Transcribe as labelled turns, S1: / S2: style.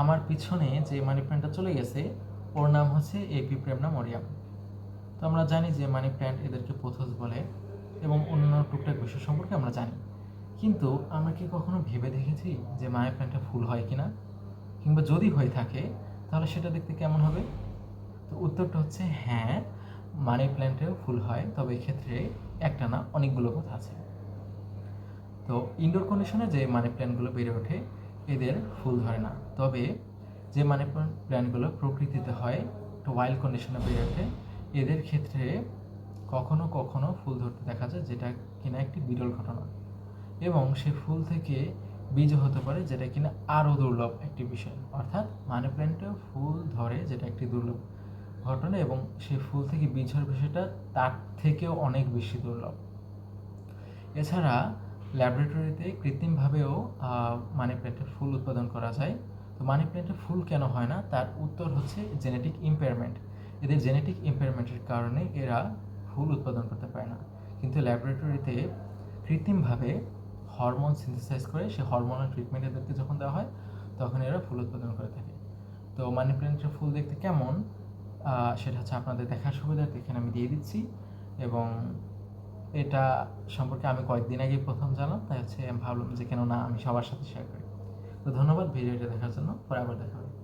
S1: আমার পিছনে যে মানি প্ল্যান্টটা চলে গেছে, ওর নাম হচ্ছে এপি প্রেমনা মরিয়াম তো আমরা জানি যে মানি প্ল্যান্ট এদেরকে পোথস বলে এবং অন্যান্য টুকটাক বিষয় সম্পর্কে আমরা জানি। কিন্তু আমরা কি কখনো ভেবে দেখেছি যে মানি প্ল্যান্টটা ফুল হয় কি না কিংবা যদি হয়ে থাকে, তাহলে সেটা দেখতে কেমন হবে? তো উত্তরটা হচ্ছে হ্যাঁ মানি প্ল্যান্টেও ফুল হয়, তবে এক্ষেত্রে একটা না, অনেকগুলো কথা আছে। তো ইনডোর কন্ডিশনে যে মানি প্ল্যান্টগুলো বেড়ে ওঠে এদের ফুল ধরে না। তবে যে মানি প্ল্যান্টগুলো প্রকৃতিতে হয় ওয়াইল্ড কন্ডিশনে বেড়ে ওঠে, এদের ক্ষেত্রে কখনো কখনো ফুল ধরতে দেখা যায় যেটা কিনা একটি বিরল ঘটনা। এবং সে ফুল থেকে বীজ হতে পারে যেটা কিনা আরও দুর্লভ একটি বিষয়। অর্থাৎ মানি প্ল্যান্টেও ফুল ধরে যেটা একটি দুর্লভ ঘটনা এবং সে ফুল থেকে বীজ হওয়ার বিষয়টা তার থেকেও অনেক বেশি দুর্লভ। এছাড়া ল্যাবরেটরিতে কৃত্রিমভাবেও মানি প্ল্যান্টের ফুল উৎপাদন করা যায়। তো মানি প্ল্যান্টের ফুল কেন হয় না? তার উত্তর হচ্ছে জেনেটিক ইম্পেয়ারমেন্ট এদের জেনেটিক ইম্পেয়ারমেন্টের কারণে এরা ফুল উৎপাদন করতে পারে না। কিন্তু ল্যাবরেটরিতে কৃত্রিমভাবে হরমোন সিনথেসাইজ করে সেই হরমোনাল ট্রিটমেন্ট এদেরকে যখন দেওয়া হয়, তখন এরা ফুল উৎপাদন করে থাকে। তো মানি প্ল্যান্টের ফুল দেখতে কেমন? সেটা হচ্ছে আপনাদের দেখার সুবিধার্থে এখানে আমি দিয়ে দিচ্ছি এবং এটা সম্পর্কে আমি কয়েকদিন আগে প্রথম জানলাম, তাই হচ্ছে আমি ভাবলাম যে কেন না আমি সবার সাথে শেয়ার করি। তো ধন্যবাদ ভিডিওটা দেখার জন্য, পরে আবার দেখা হবে।